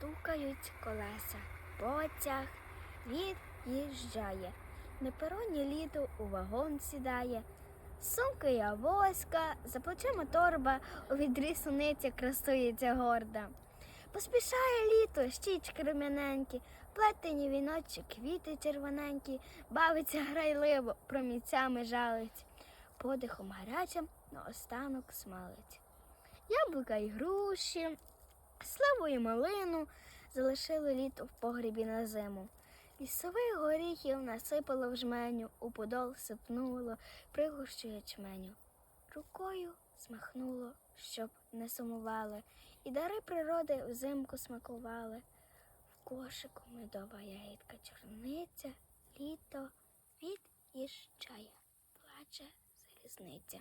стукають колеса, потяг від'їжджає. На пероні літо у вагон сідає. Сумки і авоська, за плечима торба, у відрі суниця красується горда. Поспішає літо, щічки рум'яненькі, плетені віночі, квіти червоненькі, бавиться грайливо, промінцями жалить, подихом гарячим наостанок смалить. Яблука й груші, сливу і малину залишили літо в погрібі на зиму. Лісових горіхів насипало в жменю, у подол сипнуло, пригущу ячменю. Рукою змахнуло, щоб не сумували, і дари природи взимку смакували. В кошику медова ягідка чорниця, літо від'їжджає, плаче залізниця.